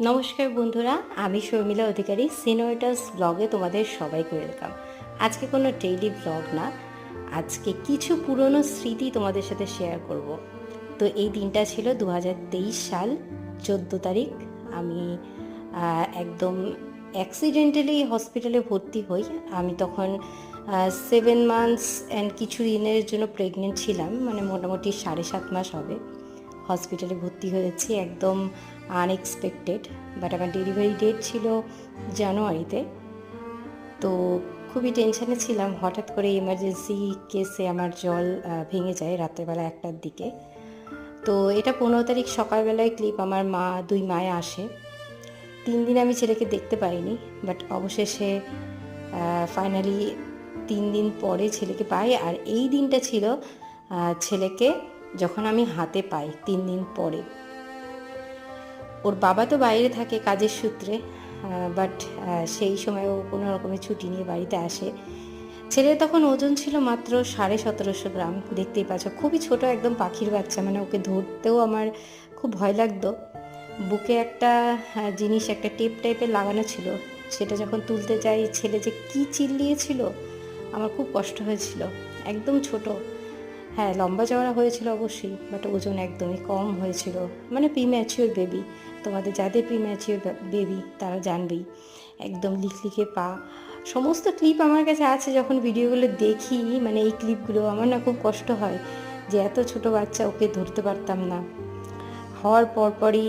নমস্কার বন্ধুরা, আমি শর্মিলা অধিকারী সিনোয়েটাস ব্লগে তোমাদের সবাইকে ওয়েলকাম আজকে কোনো ডেইলি ব্লগ না, আজকে কিছু পুরনো স্মৃতি তোমাদের সাথে শেয়ার করব। তো এই দিনটা ছিল দু হাজার তেইশ সাল, চোদ্দ তারিখ। আমি একদম অ্যাক্সিডেন্টালি হসপিটালে ভর্তি হই। আমি তখন সেভেন মান্থস অ্যান্ড কিছু দিনের জন্য প্রেগনেন্ট ছিলাম মানে মোটামুটি সাড়ে সাত মাস হবে। হসপিটালে ভর্তি হয়েছি, একদম আনএক্সপেক্টেড বাট আমার ডেলিভারি ডেট ছিল জানুয়ারিতে তো খুবই টেনশানে ছিলাম, হঠাৎ করে ইমার্জেন্সি কেসে আমার জল ভেঙে যায় রাত্রেবেলা একটার দিকে। তো এটা পনেরো তারিখ সকালবেলায় ক্লিপ আমার মা, দুই মায়ে আসে। তিন দিন আমি ছেলেকে দেখতে পাইনি বাট অবশেষে ফাইনালি তিন দিন পরে ছেলেকে পাই। আর এই দিনটা ছিল ছেলেকে যখন আমি হাতে পাই, তিন দিন পরে। ওর বাবা তো বাইরে থাকে কাজের সূত্রে বাট সেই সময় ও কোনো রকমের ছুটি নিয়ে বাড়িতে আসে। ছেলে তখন ওজন ছিল মাত্র সাড়ে সতেরোশো গ্রাম, দেখতেই পাচ্ছ। খুবই ছোট একদম পাখির বাচ্চা মানে ওকে ধরতেও আমার খুব ভয় লাগতো। বুকে একটা জিনিস, একটা টেপ টাইপের লাগানো ছিল, সেটা যখন তুলতে যাই, ছেলে যে কী চিল্লিয়েছিল, আমার খুব কষ্ট হয়েছিল। একদম ছোট। হ্যাঁ লম্বা চওড়া হয়েছিল অবশ্যই বাট ওজন একদমই কম হয়েছিল। মানে প্রিম্যাচিওর বেবি তোমাদের যাদের প্রিম্যাচিওর বেবি তারা জানবেই। একদম লিখলিখে পা। সমস্ত ক্লিপ আমার কাছে আছে, যখন ভিডিওগুলো দেখি মানে এই ক্লিপগুলো আমার না খুব কষ্ট হয় যে এত ছোট বাচ্চা ওকে ধরতে পারতাম না। হওয়ার পরপরই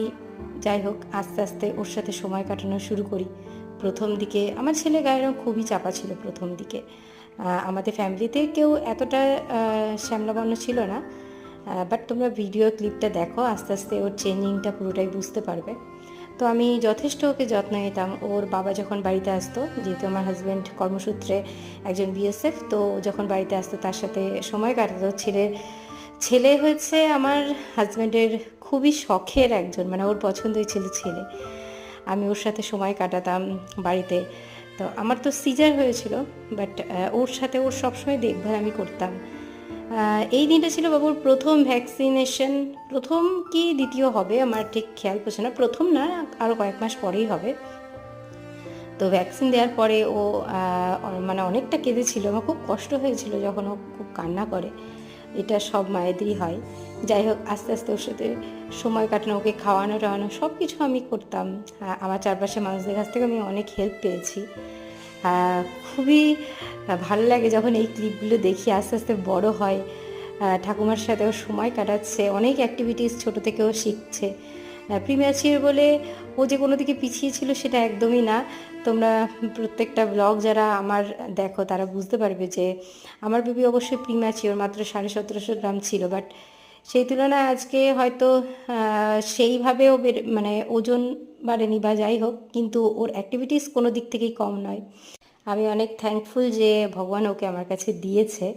যাই হোক, আস্তে আস্তে ওর সাথে সময় কাটানো শুরু করি। প্রথম দিকে, আমার ছেলে গায়ের খুবই চাপা ছিল প্রথম দিকে। আমাদের ফ্যামিলিতে কেউ এতটা শ্যামলাবর্ণ ছিল না। বাট তোমরা ভিডিও ক্লিপটা দেখো, আস্তে আস্তে ওর চেঞ্জিংটা পুরোটাই বুঝতে পারবে। তো আমি যথেষ্ট ওকে যত্ন নিতাম। ওর বাবা যখন বাড়িতে আসতো, যেহেতু আমার হাজব্যান্ড কর্মসূত্রে একজন বিএসএফ তো যখন বাড়িতে আসতো, তার সাথে সময় কাটাতো। ছেলের ছেলে হয়েছে আমার হাজব্যান্ডের খুবই শখের একজন মানে ওর পছন্দই ছিল ছেলে। আমি ওর সাথে সময় কাটাতাম বাড়িতে। তো আমার তো সিজার হয়েছিল বাট ওর সাথে ওর সবসময় দেখভাল আমি করতাম। এই দিনটা ছিল বাবুর প্রথম ভ্যাকসিনেশন প্রথম কি দ্বিতীয় হবে? আমার ঠিক খেয়াল পড়ছে না। প্রথম না আরও কয়েক মাস পরেই হবে। তো ভ্যাকসিন দেওয়ার পরে ও মানে অনেকটা কেঁদেছিল। আমার খুব কষ্ট হয়েছিল যখন ও খুব কান্না করে। এটা সব মায়েদেরই হয়। যাই হোক, আস্তে আস্তে ওর সাথে সময় কাটানো, ওকে খাওয়ানো টাওয়ানো সব কিছু আমি করতাম। আমার চারপাশে মানুষদের কাছ থেকে আমি অনেক হেল্প পেয়েছি। খুবই ভালো লাগে যখন এই ক্লিপগুলো দেখি আস্তে আস্তে বড় হয়। ঠাকুমার সাথেও সময় কাটাচ্ছে, অনেক অ্যাক্টিভিটিস ছোট থেকেও শিখছে। প্রিম্যাচিয়ার বলে ও যে কোনো দিকে পিছিয়ে ছিল সেটা একদমই না। তোমরা প্রত্যেকটা ব্লগ যারা আমার দেখো, তারা বুঝতে পারবে যে আমার বেবি অবশ্যই প্রিম্যাচিওর মাত্র সাড়ে সতেরোশো গ্রাম ছিল। বাট সেই তুলনায় আজকে হয়তো সেইভাবেও মানে ওজন বাড়েনি বা যাই হোক, কিন্তু ওর অ্যাক্টিভিটিস কোনো দিক থেকেই কম নয়। আমি অনেক থ্যাঙ্কফুল যে ভগবান ওকে আমার কাছে দিয়েছে।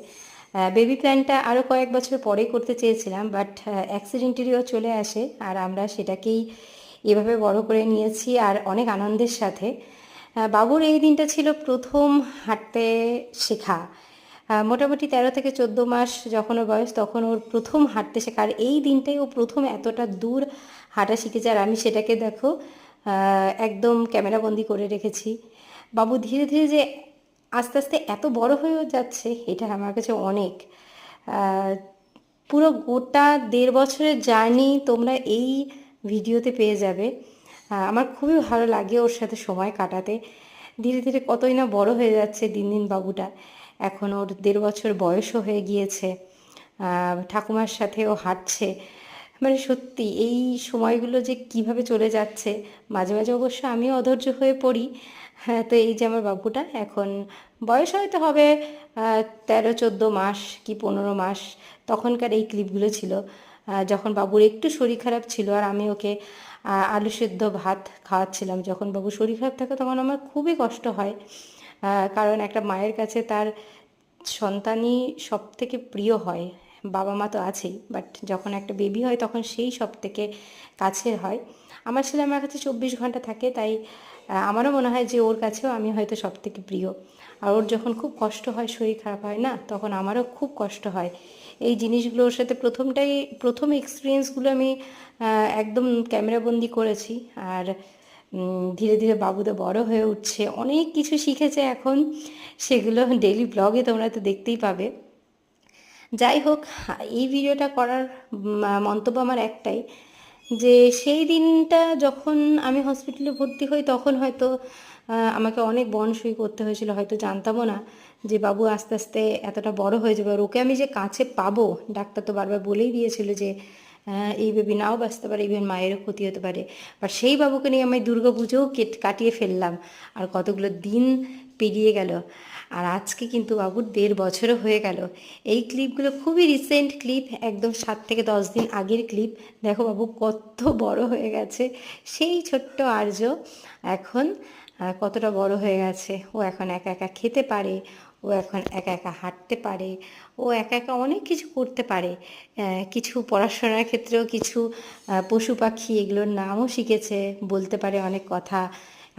বেবি প্ল্যানটা আরও কয়েক বছর পরে করতে চেয়েছিলাম বাট অ্যাক্সিডেন্টালিও চলে আসে আর আমরা সেটাকেই এভাবে বড় করে নিয়েছি আর অনেক আনন্দের সাথে। বাবুর এই দিনটা ছিল প্রথম হাঁটতে শেখা। মোটামুটি তেরো থেকে চোদ্দ মাস যখন ওর বয়স তখন ওর প্রথম হাঁটতে শেখা। আর এই দিনটাই ও প্রথম এতটা দূর হাঁটা শিখেছে আর আমি সেটাকে দেখো একদম ক্যামেরাবন্দি করে রেখেছি। বাবু, ধীরে ধীরে যে আস্তে আস্তে এত বড় হয়েও যাচ্ছে, এটা আমার কাছে অনেক। পুরো গোটা দেড় বছরের জার্নি তোমরা এই ভিডিওতে পেয়ে যাবে। আমার খুবই ভালো লাগে ওর সাথে সময় কাটাতে। ধীরে ধীরে কতই না বড় হয়ে যাচ্ছে দিন দিন বাবুটা। এখন ওর দেড় বছর বয়সও হয়ে গিয়েছে। ঠাকুমার সাথেও হাঁটছে। মানে সত্যি এই সময়গুলো যে কীভাবে চলে যাচ্ছে, মাঝে মাঝে অবশ্য আমিও অধৈর্য হয়ে পড়ি। হ্যাঁ তো এই যে আমার বাবুটা এখন বয়স হয়তো হবে তেরো, চোদ্দ মাস কি পনেরো মাস তখনকার এই ক্লিপগুলো ছিল। যখন বাবুর একটু শরীর খারাপ ছিল আর আমি ওকে আলু সেদ্ধ ভাত খাওয়াচ্ছিলাম, যখন বাবু শরীর খারাপ থাকে তখন আমার খুবই কষ্ট হয়। কারণ একটা মায়ের কাছে তার সন্তানই সব থেকে প্রিয় হয়, বাবা মা তো আছেই, বাট যখন একটা বেবি হয় তখন সেই সব থেকে কাছের হয়। আমার ছেলে আমার কাছে চব্বিশ ঘণ্টা থাকে, তাই আমারও মনে হয় যে ওর কাছেও আমি হয়তো সব থেকে প্রিয়। আর ওর যখন খুব কষ্ট হয়, শরীর খারাপ হয় না, তখন আমারও খুব কষ্ট হয়। এই জিনিসগুলো ওর সাথে প্রথমটাই, প্রথম এক্সপিরিয়েন্সগুলো আমি একদম ক্যামেরাবন্দি করেছি। আর ধীরে ধীরে বাবু তো বড় হয়ে উঠছে, অনেক কিছু শিখেছে এখন। সেগুলো ডেলি ব্লগে তোমরা তো দেখতেই পাবে। যাই হোক এই ভিডিওটা করার মন্তব্য আমার একটাই যে সেই দিনটা যখন আমি হসপিটালে ভর্তি হই, তখন হয়তো আমাকে অনেক বন সই করতে হয়েছিল, হয়তো জানতামও না যে বাবু আস্তে আস্তে এতটা বড় হয়ে যাবে। আর ওকে আমি যে কাছে পাবো, ডাক্তার তো বারবার বলেই দিয়েছিল যে এই বেবি নাও বাঁচতে পারে ইভেন মায়েরও ক্ষতি হতে পারে। আর সেই বাবুকে নিয়ে আমি দুর্গা পুজোও কেট, কাটিয়ে ফেললাম। আর কতগুলো দিন পেরিয়ে গেল। আর আজকে কিন্তু বাবুর দেড় বছরও হয়ে গেল। এই ক্লিপগুলো খুবই রিসেন্ট ক্লিপ একদম সাত থেকে দশ দিন আগের ক্লিপ দেখো বাবু কত বড় হয়ে গেছে। সেই ছোট্ট আর্য এখন কতটা বড় হয়ে গেছে। ও এখন একা একা খেতে পারে, ও এখন একা একা হাঁটতে পারে, ও একা একা অনেক কিছু করতে পারে। কিছু পড়াশোনার ক্ষেত্রেও কিছু পশু পাখি এগুলোর নামও শিখেছে, বলতে পারে অনেক কথা।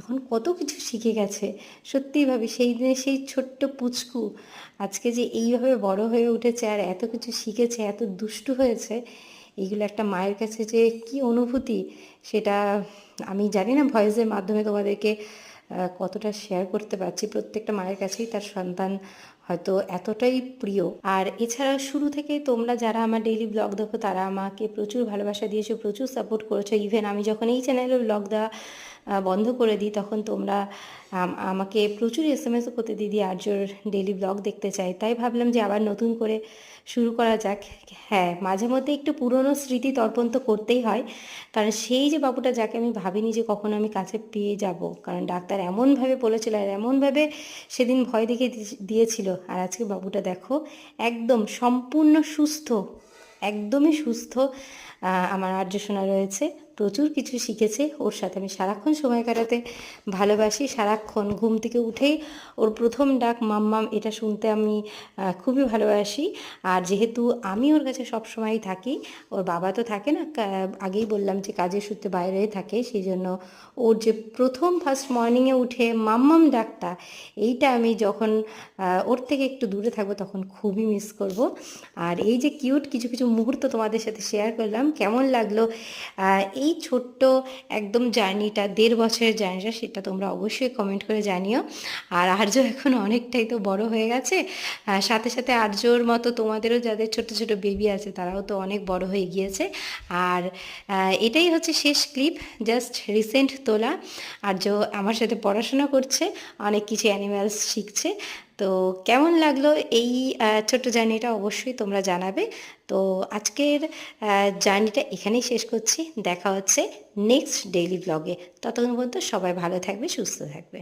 এখন কত কিছু শিখে গেছে। সত্যিই ভাবি, সেই দিনে সেই ছোট্ট পুচকু আজকে যে এইভাবে বড় হয়ে উঠেছে আর এত কিছু শিখেছে, এত দুষ্টু হয়েছে, এইগুলো একটা মায়ের কাছে যে কি অনুভূতি, সেটা আমি জানি না। ভয়েসের মাধ্যমে তোমাদেরকে কতটা শেয়ার করতে পারছি। প্রত্যেকটা মায়ের কাছেই তার সন্তান হয়তো এতটাই প্রিয়। আর এছাড়া শুরু থেকে তোমরা যারা আমার ডেইলি ব্লগ দেখো, তারা আমাকে প্রচুর ভালোবাসা দিয়েছ, প্রচুর সাপোর্ট করেছ। ইভেন আমি যখন এই চ্যানেলে ব্লগ দেওয়া বন্ধ করে দিই, তখন তোমরা আমাকে প্রচুর এস এম এসও করতে দিদি আর্যর ডেইলি ব্লগ দেখতে চাই তাই ভাবলাম যে আবার নতুন করে শুরু করা যাক। হ্যাঁ মাঝে মধ্যে একটু পুরনো স্মৃতি তর্পণ তো করতেই হয়, কারণ সেই যে বাবুটা যাকে আমি ভাবিনি যে কখনো আমি কাছে পেয়ে যাব, কারণ ডাক্তার এমনভাবে বলেছিল আর এমনভাবে সেদিন ভয় দেখে দিয়েছিল। আর আজকে বাবুটা দেখো, একদম সম্পূর্ণ সুস্থ, একদমই সুস্থ আমার আর্য সোনা রয়েছে। প্রচুর কিছু শিখেছে। ওর সাথে আমি সারাক্ষণ সময় কাটাতে ভালোবাসি। সারাক্ষণ ঘুম থেকে উঠেই ওর প্রথম ডাক মাম্মাম এটা শুনতে আমি খুবই ভালোবাসি। আর যেহেতু আমি ওর কাছে সব সময়ই থাকি, ওর বাবা তো থাকে না আগেই বললাম যে কাজের সূত্রে বাইরে থাকে, সেই জন্য ওর যে প্রথম ফার্স্ট মর্নিংয়ে উঠে মাম্মাম ডাকটা, এইটা আমি যখন ওর থেকে একটু দূরে থাকব তখন খুবই মিস করব। আর এই যে কিউট কিছু কিছু মুহূর্ত তোমাদের সাথে শেয়ার করলাম, কেমন লাগল? এই ছোট্ট একদম জার্নিটা, দেড় বছরের জার্নিটা, সেটা তোমরা অবশ্যই কমেন্ট করে জানিও। আর আর্য এখন অনেকটাই তো বড় হয়ে গেছে। সাথে সাথে আর্যর মতো তোমাদেরও যাদের ছোট ছোট বেবি আছে, তারাও তো অনেক বড় হয়ে গিয়েছে। আর এটাই হচ্ছে শেষ ক্লিপ জাস্ট রিসেন্ট তোলা। আর্য আমার সাথে পড়াশোনা করছে, অনেক কিছু অ্যানিম্যালস শিখছে। তো কেমন লাগল এই ছোট ছোট্ট জার্নিটা অবশ্যই তোমরা জানাবে। তো আজকের জার্নিটা এখানেই শেষ করছি। দেখা হচ্ছে নেক্সট ডেইলি ব্লগে ততক্ষণ পর্যন্ত সবাই ভালো থাকবে, সুস্থ থাকবে।